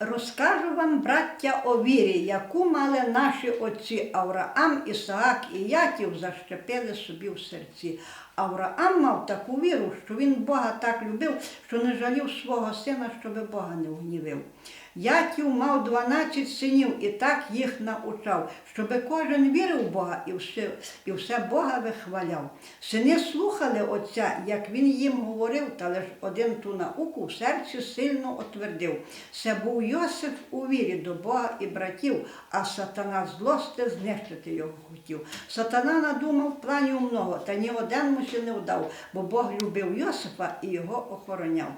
Розкажу вам, браття, о вірі, яку мали наші отці Авраам, Ісаак і Яків защепили собі в серці. Авраам мав таку віру, що він Бога так любив, що не жалів свого сина, щоб Бога не вгнівив. Яків мав 12 синів і так їх навчав, щоб кожен вірив в Бога і все, і все Бога вихваляв. Сини слухали отця, як він їм говорив, та лиш один ту науку в серці сильно отвердив. Це був Йосиф у вірі до Бога і братів, а сатана злости знищити його хотів. Сатана надумав планів много, та ні один ще не вдав, бо Бог любив Йосифа і його охороняв.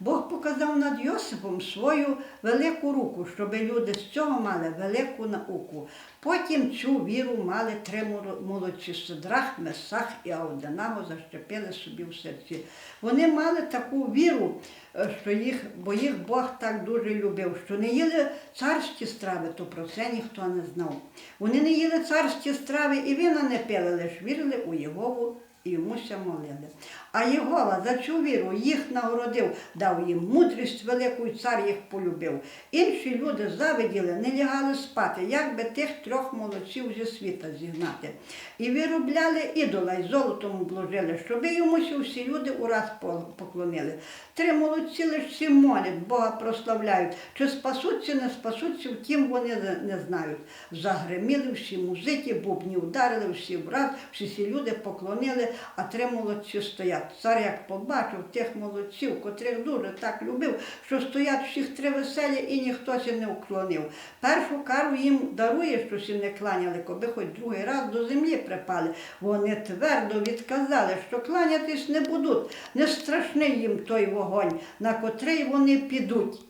Бог показав над Йосипом свою велику руку, щоб люди з цього мали велику науку. Потім цю віру мали три моло- молодці Сидрах, Месах і Ауденаго защепили собі в серці. Вони мали таку віру, е, що їх, бо їх Бог так дуже любив, що не їли царські страви, то про це ніхто не знав. Вони не їли царські страви і вина не пили, лише вірили у Єгову і йомуся молили. А Єгова за цю віру їх нагородив, дав їм мудрість велику, і цар їх полюбив. Інші люди завиділи, не лягали спати, як би тих трьох молодців зі світа зігнати. І виробляли ідола, й золотом обложили, щоби йомусь всі люди ураз по- поклонили. Три молодці лиш всі молять, Бога прославляють. Чи спасуться, не спасуться, втім вони не- знають. Загреміли всі музики, бубні вдарили, всі враз, всі ці люди поклонили, а три молодці стоять. Цар як побачив тих молодців, котрих дуже так любив, що стоять всіх три веселі і ніхто сі не уклонив. Першу кару їм дарує, що сі не кланяли, коби хоч другий раз до землі припали. Вони твердо відказали, що кланятись не будуть. Не страшний їм той вогонь, на котрий вони підуть.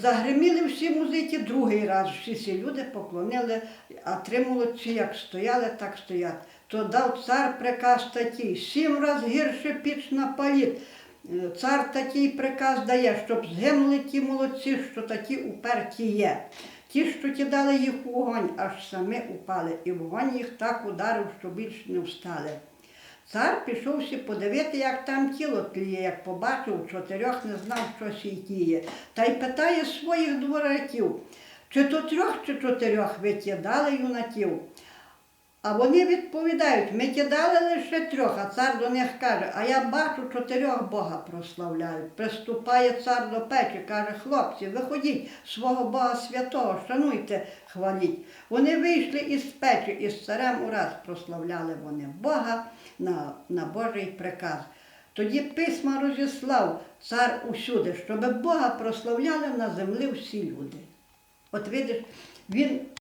Загриміли всі музики другий раз, всі ці люди поклонили, а три молодці як стояли, так стоять. То дав цар приказ такий, сім раз гірше піч на паліт. Е, Цар такий приказ дає, щоб згинули ті молодці, що такі уперті є. Ті, що кидали їх у вогонь, аж самі упали, і вогонь їх так ударив, що більше не встали. Цар пішовся подивити, як там тіло тліє, як побачив чотирьох, не знав, що сій тіє. Та й питає своїх двораків, чи то трьох, чи чотирьох вит'єдали юнаків. А вони відповідають, ми кидали лише трьох, а цар до них каже, а я бачу, чотирьох Бога прославляють. Приступає цар до печі, каже, хлопці, виходіть свого Бога святого, шануйте, хваліть. Вони вийшли із печі, і з царем ураз прославляли вони Бога на, на Божий приказ. Тоді письма розіслав цар усюди, щоб Бога прославляли на землі всі люди. От видиш, він